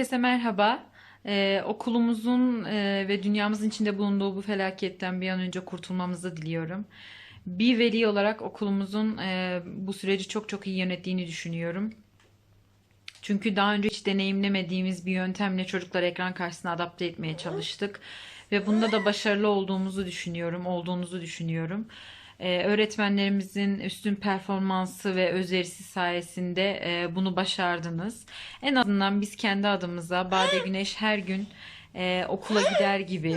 Herkese merhaba. Ee, okulumuzun e, ve dünyamızın içinde bulunduğu bu felaketten bir an önce kurtulmamızı diliyorum. Bir veli olarak okulumuzun e, bu süreci çok çok iyi yönettiğini düşünüyorum. Çünkü daha önce hiç deneyimlemediğimiz bir yöntemle çocukları ekran karşısına adapte etmeye çalıştık. Ve bunda da başarılı olduğumuzu düşünüyorum, olduğunuzu düşünüyorum. Ee, öğretmenlerimizin üstün performansı ve özverisi sayesinde e, bunu başardınız. En azından biz kendi adımıza Bade Güneş her gün e, okula gider gibi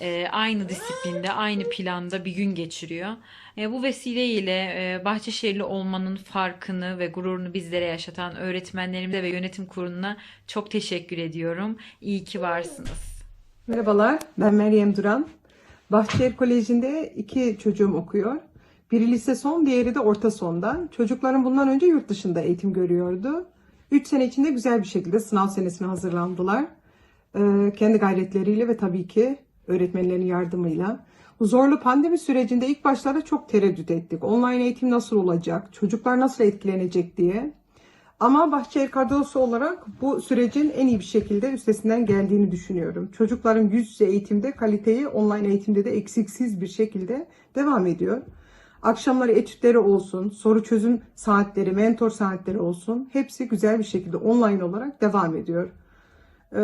e, aynı disiplinde, aynı planda bir gün geçiriyor. E, bu vesileyle e, Bahçeşehirli olmanın farkını ve gururunu bizlere yaşatan öğretmenlerimize ve yönetim kuruluna çok teşekkür ediyorum. İyi ki varsınız. Merhabalar, ben Meryem Duran. Bahçeşehir Koleji'nde iki çocuğum okuyor. Biri lise son, diğeri de orta sonda. Çocuklarım bundan önce yurt dışında eğitim görüyordu. Üç sene içinde güzel bir şekilde sınav senesine hazırlandılar. Ee, kendi gayretleriyle ve tabii ki öğretmenlerin yardımıyla. Zorlu pandemi sürecinde ilk başlarda çok tereddüt ettik. Online eğitim nasıl olacak, çocuklar nasıl etkilenecek diye. Ama Bahçeşehir kadrosu olarak bu sürecin en iyi bir şekilde üstesinden geldiğini düşünüyorum. Çocukların yüz yüze eğitimde kaliteyi online eğitimde de eksiksiz bir şekilde devam ediyor. Akşamları etütleri olsun, soru çözüm saatleri, mentor saatleri olsun hepsi güzel bir şekilde online olarak devam ediyor. Ee,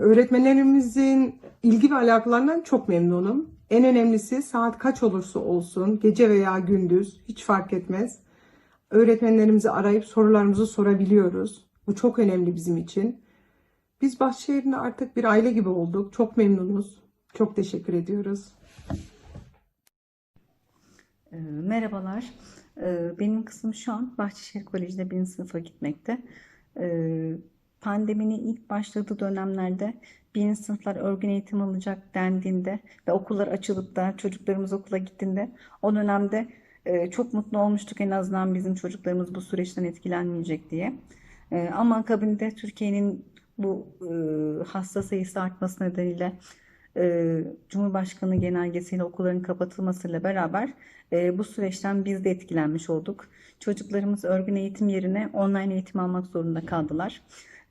Öğretmenlerimizin ilgi ve alakalarından çok memnunum. En önemlisi saat kaç olursa olsun, gece veya gündüz hiç fark etmez. Öğretmenlerimizi arayıp sorularımızı sorabiliyoruz. Bu çok önemli bizim için. Biz Bahçeşehir'inde artık bir aile gibi olduk. Çok memnunuz. Çok teşekkür ediyoruz. Ee, Merhabalar. Ee, Benim kızım şu an Bahçeşehir Koleji'nde birinci sınıfa gitmekte. Ee, Pandeminin ilk başladığı dönemlerde birinci sınıflar örgün eğitim alacak dendiğinde ve okullar açılıp da çocuklarımız okula gittiğinde o dönemde e, çok mutlu olmuştuk en azından bizim çocuklarımız bu süreçten etkilenmeyecek diye. Ee, Ama akabinde Türkiye'nin bu e, hasta sayısı artması nedeniyle e, Cumhurbaşkanı genelgesiyle okulların kapatılmasıyla beraber e, bu süreçten biz de etkilenmiş olduk. Çocuklarımız örgün eğitim yerine online eğitim almak zorunda kaldılar.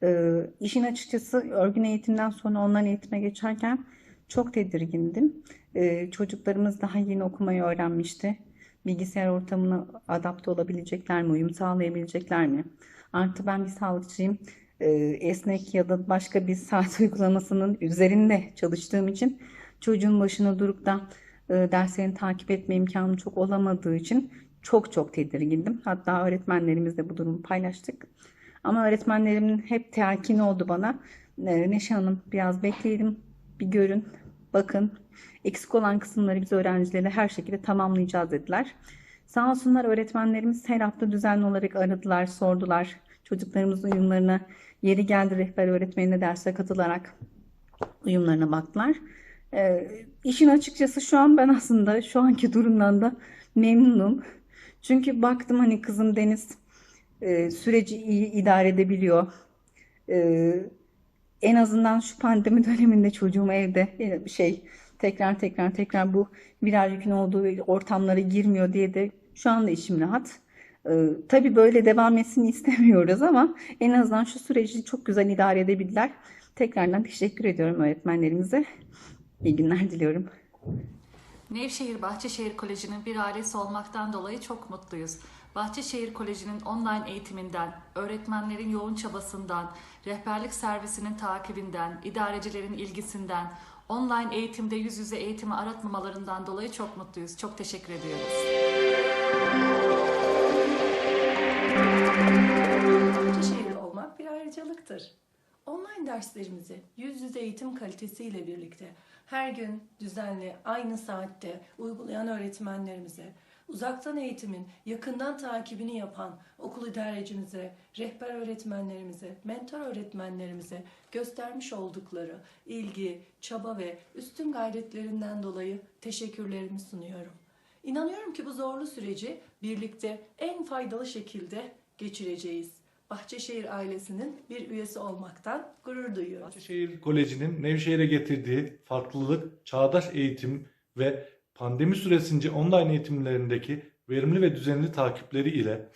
E, işin açıkçası örgün eğitimden sonra online eğitime geçerken çok tedirgindim. E, çocuklarımız daha yeni okumayı öğrenmişti. Bilgisayar ortamına adapte olabilecekler mi, uyum sağlayabilecekler mi? Artı ben bir sağlıkçıyım. E, esnek ya da başka bir saat uygulamasının üzerinde çalıştığım için çocuğun başına durup da e, derslerini takip etme imkanım çok olamadığı için çok çok tedirgindim. Hatta öğretmenlerimizle bu durumu paylaştık. Ama öğretmenlerimin hep telkini oldu bana. E, Neşe Hanım biraz bekleyelim, bir görün, bakın. Eksik olan kısımları biz öğrencilerle her şekilde tamamlayacağız dediler. Sağ olsunlar öğretmenlerimiz her hafta düzenli olarak aradılar, sordular. Çocuklarımızın uyumlarına yeri geldi rehber öğretmenine derse katılarak uyumlarına baktılar. Ee, işin açıkçası şu an ben aslında şu anki durumdan da memnunum. Çünkü baktım hani kızım Deniz e, süreci iyi idare edebiliyor. Ee, en azından şu pandemi döneminde çocuğum evde e, şey tekrar tekrar tekrar bu viral yükün olduğu ortamlara girmiyor diye de şu anda içim rahat. Ee, tabii böyle devam etsin istemiyoruz ama en azından şu süreci çok güzel idare edebildiler. Tekrardan teşekkür ediyorum öğretmenlerimize. İyi günler diliyorum. Nevşehir Bahçeşehir Koleji'nin bir ailesi olmaktan dolayı çok mutluyuz. Bahçeşehir Koleji'nin online eğitiminden, öğretmenlerin yoğun çabasından, rehberlik servisinin takibinden, idarecilerin ilgisinden, online eğitimde yüz yüze eğitimi aratmamalarından dolayı çok mutluyuz. Çok teşekkür ediyoruz. Bahçeşehirli olmak bir ayrıcalıktır. Online derslerimizi yüz yüze eğitim kalitesiyle birlikte her gün düzenli aynı saatte uygulayan öğretmenlerimize, uzaktan eğitimin yakından takibini yapan okul idarecimize, rehber öğretmenlerimize, mentor öğretmenlerimize göstermiş oldukları ilgi, çaba ve üstün gayretlerinden dolayı teşekkürlerimi sunuyorum. İnanıyorum ki bu zorlu süreci birlikte en faydalı şekilde geçireceğiz. Bahçeşehir ailesinin bir üyesi olmaktan gurur duyuyoruz. Bahçeşehir Koleji'nin Nevşehir'e getirdiği farklılık, çağdaş eğitim ve pandemi süresince online eğitimlerindeki verimli ve düzenli takipleri ile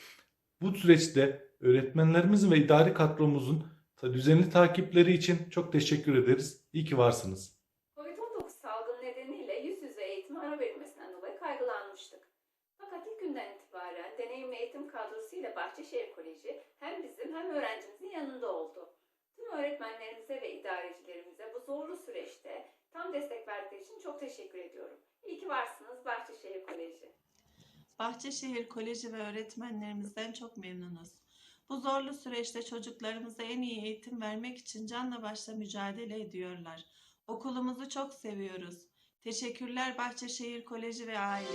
bu süreçte öğretmenlerimizin ve idari kadromuzun düzenli takipleri için çok teşekkür ederiz. İyi ki varsınız. Covid-19 salgını nedeniyle yüz yüze eğitime ara verilmesinden dolayı kaygılanmıştık. Fakat ilk günden itibaren deneyimli eğitim kadrosu ile Bahçeşehir Koleji hem bizim hem öğrencimizin yanında oldu. Tüm öğretmenlerimize ve idarecilerimize bu zorlu süreçte tam destek verdikleri için çok teşekkür ediyorum. İyi ki varsınız Bahçeşehir Koleji. Bahçeşehir Koleji ve öğretmenlerimizden çok memnunuz. Bu zorlu süreçte çocuklarımıza en iyi eğitim vermek için canla başla mücadele ediyorlar. Okulumuzu çok seviyoruz. Teşekkürler Bahçeşehir Koleji ve aile.